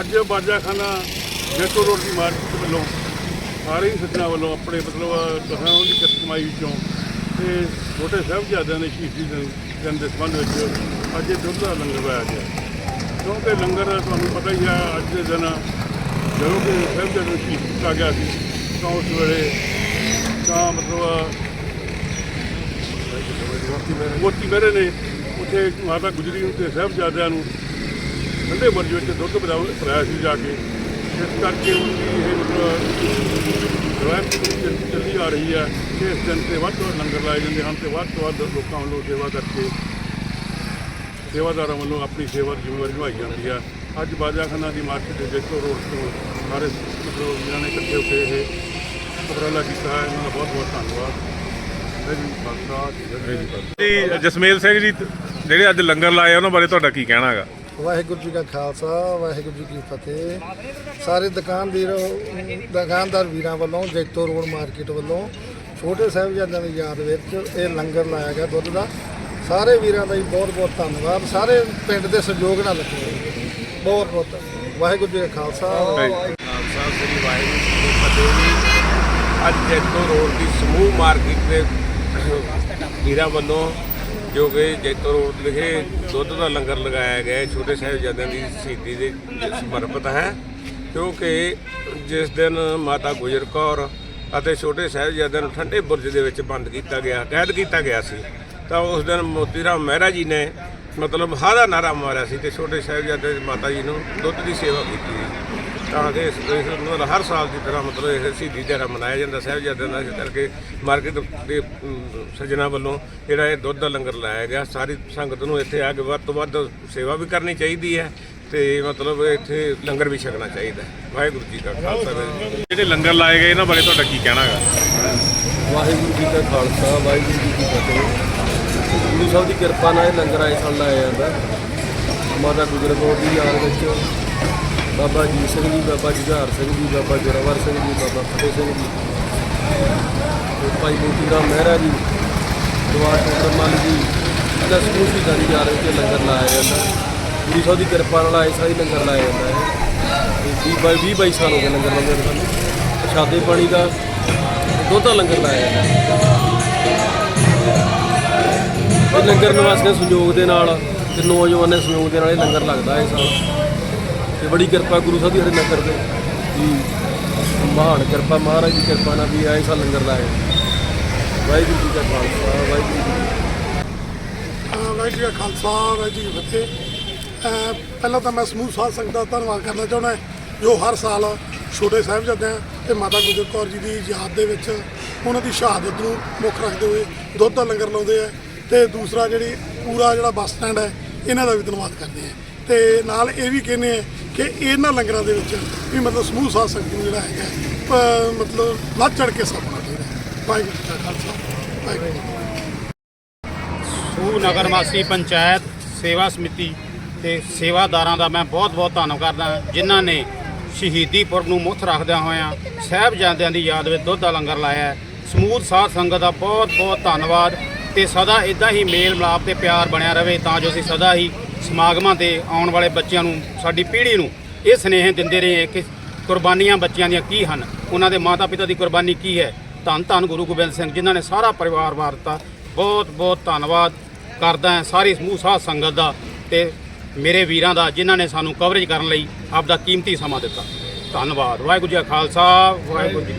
ਅੱਜ ਬਾਜਾਖਾਨਾ ਜੈਤੋ ਰੋਡ ਦੀ ਮਾਰਕੀਟ ਵੱਲੋਂ ਸਾਰੇ ਹੀ ਸੱਜਣਾ ਵੱਲੋਂ ਆਪਣੇ ਮਤਲਬ ਕਹਾਂ ਦੀ ਕਿਰਤ ਕਮਾਈ ਵਿੱਚੋਂ ਤੇ ਛੋਟੇ ਸਾਹਿਬਜ਼ਾਦਿਆਂ ਦੇ ਸ਼ਹੀਦੀ ਦਿਨ ਦੇ ਸੰਬੰਧ ਵਿੱਚ ਅੱਜ ਇਹ ਦੁੱਧ ਦਾ ਲੰਗਰ ਲਾਇਆ ਗਿਆ। ਕਿਉਂਕਿ ਲੰਗਰ ਤੁਹਾਨੂੰ ਪਤਾ ਹੀ ਆ, ਅੱਜ ਦੇ ਦਿਨ ਜਦੋਂ ਕਿ ਸਾਹਿਬਜ਼ਾਦਿਆਂ ਨੂੰ ਸ਼ਹੀਦ ਕੀਤਾ ਗਿਆ ਸੀ, ਤਾਂ ਉਸ ਵੇਲੇ ਤਾਂ ਮਤਲਬ ਮੋਤੀ ਮੇਰੇ ਨੇ ਉੱਥੇ ਮਾਤਾ ਗੁਜਰੀ ਨੂੰ ਤੇ ਸਾਹਿਬਜ਼ਾਦਿਆਂ ਨੂੰ ਠੰਡੇ ਬੁਰਜ ਵਿੱਚ ਦੁੱਧ ਪਿਲਾਉ ਪਿਲਾਇਆ ਸੀ ਜਾ ਕੇ। ਇਸ ਕਰਕੇ ਉਹਦੀ ਇਹ ਮਤਲਬ ਰਵਾਇਤ ਚੱਲੀ ਆ ਰਹੀ ਹੈ ਕਿ ਇਸ ਦਿਨ ਤੇ ਵੱਧ ਤੋਂ ਵੱਧ ਲੰਗਰ ਲਾਏ ਜਾਂਦੇ ਹਨ ਤੇ ਵੱਧ ਤੋਂ ਵੱਧ ਲੋਕਾਂ ਵੱਲੋਂ ਸੇਵਾ ਕਰਕੇ ਸੇਵਾਦਾਰਾਂ ਵੱਲੋਂ ਆਪਣੀ ਸੇਵਾ ਦੀ ਜ਼ਿੰਮੇਵਾਰੀ ਨਿਭਾਈ ਜਾਂਦੀ ਹੈ। ਅੱਜ ਬਾਜਾਖਾਨਾ ਦੀ ਮਾਰਕੀਟ ਦੇ ਜੈਤੋ ਰੋਡ ਤੋਂ ਸਾਰੇ ਮਤਲਬ ਜਿਹਨਾਂ ਨੇ ਇਕੱਠੇ ਹੋ ਕੇ ਇਹ ਉਪਰਾਲਾ ਕੀਤਾ ਹੈ, ਇਹਨਾਂ ਦਾ ਬਹੁਤ ਬਹੁਤ ਧੰਨਵਾਦ। ਵਾਹਿਗੁਰੂ ਜੀ ਕਾ ਖਾਲਸਾ, ਵਾਹਿਗੁਰੂ ਜਸਮੇਲ ਸਿੰਘ ਜੀ, ਜਿਹੜੇ ਅੱਜ ਲੰਗਰ ਲਾਏ ਉਹਨਾਂ ਬਾਰੇ ਤੁਹਾਡਾ ਕੀ ਕਹਿਣਾ ਹੈਗਾ? ਵਾਹਿਗੁਰੂ ਜੀ ਕਾ ਖਾਲਸਾ, ਵਾਹਿਗੁਰੂ ਜੀ ਕੀ ਫਤਿਹ। ਸਾਰੇ ਦੁਕਾਨਦਾਰ ਦੁਕਾਨਦਾਰ ਵੀਰਾਂ ਵੱਲੋਂ, ਜੈਤੋ ਰੋਡ ਮਾਰਕੀਟ ਵੱਲੋਂ, ਛੋਟੇ ਸਾਹਿਬਜ਼ਾਦਿਆਂ ਦੀ ਯਾਦ ਵਿੱਚ ਇਹ ਲੰਗਰ ਲਾਇਆ ਗਿਆ ਦੁੱਧ ਦਾ। ਸਾਰੇ ਵੀਰਾਂ ਦਾ ਹੀ ਬਹੁਤ ਬਹੁਤ ਧੰਨਵਾਦ। ਸਾਰੇ ਪਿੰਡ ਦੇ ਸਹਿਯੋਗ ਨਾਲ ਲੱਗੇ ਬਹੁਤ ਬਹੁਤ ਧੰਨਵਾਦ। ਵਾਹਿਗੁਰੂ ਜੀ ਕਾ ਖਾਲਸਾ ਖਾਲਸਾ, ਸ੍ਰੀ ਵਾਹਿਗੁਰੂ ਜੀ ਕੀ ਫਤਿਹ ਜੀ। ਅੱਜ ਜੈਤੋ ਰੋਡ ਦੀ ਸਮੂਹ ਮਾਰਕੀਟ ਦੇ ਵੀਰਾਂ ਵੱਲੋਂ ਜੋ ਕਿ ਜੈਤੋ ਰੋਡ ਵਿਖੇ ਦੁੱਧ ਦਾ ਲੰਗਰ ਲਗਾਇਆ ਗਿਆ ਹੈ, ਛੋਟੇ ਸਾਹਿਬਜ਼ਾਦਿਆਂ ਦੀ ਸ਼ਹੀਦੀ ਦੇ ਸਮਰਪਿਤ ਹੈ। ਕਿਉਂਕਿ ਜਿਸ ਦਿਨ ਮਾਤਾ ਗੁਜਰ ਕੌਰ ਅਤੇ ਛੋਟੇ ਸਾਹਿਬਜ਼ਾਦਿਆਂ ਨੂੰ ਠੰਡੇ ਬੁਰਜ ਦੇ ਵਿੱਚ ਬੰਦ ਕੀਤਾ ਗਿਆ ਕੈਦ ਕੀਤਾ ਗਿਆ ਸੀ ਤਾਂ ਉਸ ਦਿਨ ਮੋਤੀ ਰਾਮ ਮਹਿਰਾ ਜੀ ਨੇ ਮਤਲਬ ਹਾਰਾ ਨਾਰਾ ਮਾਰਿਆ ਸੀ ਤੇ ਛੋਟੇ ਸਾਹਿਬਜ਼ਾਦੇ ਦੀ ਮਾਤਾ ਜੀ ਨੂੰ ਦੁੱਧ ਦੀ ਸੇਵਾ ਕੀਤੀ। ਸੀ ਤਾਂ ਕਿ ਇਸ ਇਸ ਮਤਲਬ ਹਰ ਸਾਲ ਦੀ ਤਰ੍ਹਾਂ ਮਤਲਬ ਇਹ ਸ਼ਹੀਦੀ ਦਿਹਾੜਾ ਮਨਾਇਆ ਜਾਂਦਾ ਸਾਹਿਬਜ਼ਾਦਿਆਂ ਦਾ ਇਸ ਕਰਕੇ ਮਾਰਕੀਟ ਦੇ ਅਮ, ਸੱਜਣਾ ਵੱਲੋਂ ਜਿਹੜਾ ਇਹ ਦੁੱਧ ਦਾ ਲੰਗਰ ਲਾਇਆ ਗਿਆ। ਸਾਰੀ ਸੰਗਤ ਨੂੰ ਇੱਥੇ ਆ ਕੇ ਵੱਧ ਤੋਂ ਵੱਧ ਸੇਵਾ ਵੀ ਕਰਨੀ ਚਾਹੀਦੀ ਹੈ ਤੇ ਮਤਲਬ ਇੱਥੇ ਲੰਗਰ ਵੀ ਛਕਣਾ ਚਾਹੀਦਾ ਹੈ। ਵਾਹਿਗੁਰੂ ਜੀ ਕਾ ਖਾਲਸਾ ਵਾਹਿਗੁਰੂ ਜੀ ਕੀ ਜਿਹੜੇ ਲੰਗਰ ਲਾਏ ਗਏ ਇਹਨਾਂ ਬਾਰੇ ਤੁਹਾਡਾ ਕੀ ਕਹਿਣਾ ਹੈਗਾ? ਵਾਹਿਗੁਰੂ ਜੀ ਕਾ ਖਾਲਸਾ ਵਾਹਿਗੁਰੂ ਜੀ ਕੀ ਫਤਿਹ। ਗੁਰੂ ਸਾਹਿਬ ਦੀ ਕਿਰਪਾ ਨਾਲ ਇਹ ਲੰਗਰ ਆਏ ਸਾਲ ਲਾਇਆ ਜਾਂਦਾ। ਮਾਤਾ ਗੁਜਰ ਕੌਰ ਦੀ ਯਾਦ ਵਿੱਚ ਬਾਬਾ ਜੀ ਸਿੰਘ ਜੀ, ਬਾਬਾ ਜੁਝਾਰ ਸਿੰਘ ਜੀ, ਬਾਬਾ ਜੋਰਾਵਰ ਸਿੰਘ ਜੀ, ਬਾਬਾ ਫਤਿਹ ਸਿੰਘ ਜੀ ਤੇ ਭਾਈ ਮੋਤੀ ਰਾਮ ਮਹਿਰਾ ਜੀ ਦੁਆਰ ਟੋਕਰ ਮੱਲ ਜੀ ਇਹਨਾਂ ਸਮੂਹ ਸ਼ਹੀਦਾਂ ਦੀ ਜਾ ਰਹੇ ਇਹ ਲੰਗਰ ਲਾਇਆ ਜਾਂਦਾ ਗੁਰੂ ਸਾਹਿਬ ਦੀ ਕਿਰਪਾ ਨਾਲ ਆਏ ਸਾਲ ਲੰਗਰ ਲਾਇਆ ਜਾਂਦਾ ਹੈ। ਤੇ 20 ਬਾਈ 20 ਬਾਈ ਸਾਲ ਹੋ ਗਏ ਲੰਗਰ ਲਾਉਂਦੇ ਨੂੰ ਸਾਨੂੰ। ਪ੍ਰਸ਼ਾਦੇ ਪਾਣੀ ਦਾ ਦੁੱਧ ਲੰਗਰ ਲਾਇਆ ਜਾਂਦਾ ਲੰਗਰ ਨਿਵਾਸੀਆਂ ਦੇ ਸਹਿਯੋਗ ਦੇ ਨਾਲ ਤੇ ਨੌਜਵਾਨਾਂ ਦੇ ਸਹਿਯੋਗ ਦੇ ਨਾਲ ਇਹ ਲੰਗਰ ਲੱਗਦਾ ਹੈ ਸਾਲ ਤੇ ਬੜੀ ਕਿਰਪਾ ਗੁਰੂ ਸਾਹਿਬ ਦੀ ਹਰੇ ਲੰਗਰ ਤੇ ਵੀ ਮਹਾਨ ਕਿਰਪਾ, ਮਹਾਰਾਜ ਦੀ ਕਿਰਪਾ ਨਾਲ ਵੀ ਆਏ ਲੰਗਰ ਲਾਇਆ ਵਾਹਿਗੁਰੂ ਜੀ ਕਾ ਖਾਲਸਾ, ਵਾਹਿਗੁਰੂ ਜੀ ਵਾਹਿਗੁਰੂ ਜੀ ਕਾ ਖਾਲਸਾ, ਵਾਹਿਗੁਰੂ ਜੀ ਕੀ ਫਤਿਹ। ਪਹਿਲਾਂ ਤਾਂ ਮੈਂ ਸਮੂਹ ਸਾਧ ਸੰਗਤ ਦਾ ਧੰਨਵਾਦ ਕਰਨਾ ਚਾਹੁੰਦਾ ਜੋ ਹਰ ਸਾਲ ਛੋਟੇ ਸਾਹਿਬਜ਼ਾਦਿਆਂ ਤੇ ਮਾਤਾ ਗੁਜਰ ਕੌਰ ਜੀ ਦੀ ਯਾਦ ਦੇ ਵਿੱਚ ਉਹਨਾਂ ਦੀ ਸ਼ਹਾਦਤ ਨੂੰ ਮੁੱਖ ਰੱਖਦੇ ਹੋਏ ਦੁੱਧ ਦਾ ਲੰਗਰ ਲਾਉਂਦੇ ਆ ਤੇ ਦੂਸਰਾ ਜਿਹੜੀ ਪੂਰਾ ਜਿਹੜਾ ਬੱਸ ਸਟੈਂਡ ਹੈ, ਇਹਨਾਂ ਦਾ ਵੀ ਧੰਨਵਾਦ ਕਰਦੇ ਆ ਤੇ ਨਾਲ ਇਹ ਵੀ ਕਹਿੰਦੇ ਆ ਕਿ ਇਹਨਾਂ ਲੰਗਰਾਂ ਦੇ ਵਿੱਚ ਵੀ ਮਤਲਬ ਸਮੂਹ ਸਾਧ ਸੰਗਤ ਨੂੰ ਜਿਹੜਾ ਹੈਗਾ ਮਤਲਬ ਲੱਧ ਚੜ ਕੇ ਸਾਹਮਣਾ ਚਾਹੀਦਾ ਵਾਹਿਗੁਰੂ ਜੀ ਕਾ ਖਾਲਸਾ। ਵਾਹਿਗੁਰੂ ਜੀ ਸੂ ਨਗਰ ਵਾਸੀ ਪੰਚਾਇਤ ਸੇਵਾ ਸਮਿਤੀ ਤੇ ਸੇਵਾਦਾਰਾਂ ਦਾ ਮੈਂ ਬਹੁਤ-ਬਹੁਤ ਧੰਨਵਾਦ ਕਰਦਾ ਜਿਨ੍ਹਾਂ ਨੇ ਸ਼ਹੀਦੀ ਪੁਰਬ ਨੂੰ ਮੁੱਖ ਰੱਖਦਿਆਂ ਹੋਇਆਂ ਸਾਹਿਬਜ਼ਾਦਿਆਂ ਦੀ ਯਾਦ ਵਿੱਚ ਦੁੱਧ ਦਾ ਲੰਗਰ ਲਾਇਆ ਸਮੂਹ ਸਾਧ ਸੰਗਤ ਦਾ ਬਹੁਤ-ਬਹੁਤ ਧੰਨਵਾਦ ਤੇ ਸਦਾ ਇਦਾਂ ਹੀ ਮੇਲ ਮਿਲਾਪ ਤੇ ਪਿਆਰ ਬਣਿਆ ਰਵੇ ਤਾਂ ਜੋ ਅਸੀਂ ਸਦਾ ਹੀ ਸਮਾਗਮਾਂ ਤੇ ਆਉਣ ਵਾਲੇ ਬੱਚਿਆਂ ਨੂੰ, ਸਾਡੀ ਪੀੜ੍ਹੀ ਨੂੰ ਇਹ ਸਨੇਹ ਦਿੰਦੇ ਰਹੇ ਕਿ ਕੁਰਬਾਨੀਆਂ ਬੱਚਿਆਂ ਦੀਆਂ ਕੀ ਹਨ, ਉਹਨਾਂ ਦੇ ਮਾਤਾ-ਪਿਤਾ ਦੀ ਕੁਰਬਾਨੀ ਕੀ ਹੈ। ਧੰਨ ਧੰਨ ਗੁਰੂ ਗੋਬਿੰਦ ਸਿੰਘ, ਜਿਨ੍ਹਾਂ ਨੇ ਸਾਰਾ ਪਰਿਵਾਰ ਵਾਰਤਾ ਬਹੁਤ ਬਹੁਤ ਧੰਨਵਾਦ ਕਰਦਾ ਹਾਂ ਸਾਰੀ ਸਮੂਹ ਸਾਧ ਸੰਗਤ ਦਾ ਤੇ ਮੇਰੇ ਵੀਰਾਂ ਦਾ, ਜਿਨ੍ਹਾਂ ਨੇ ਸਾਨੂੰ ਕਵਰੇਜ ਕਰਨ ਲਈ ਆਪਦਾ ਕੀਮਤੀ ਸਮਾਂ ਦਿੱਤਾ। ਧੰਨਵਾਦ। ਵਾਹਿਗੁਰੂ ਜੀ ਕਾ ਖਾਲਸਾ, ਵਾਹਿਗੁਰੂ ਜੀ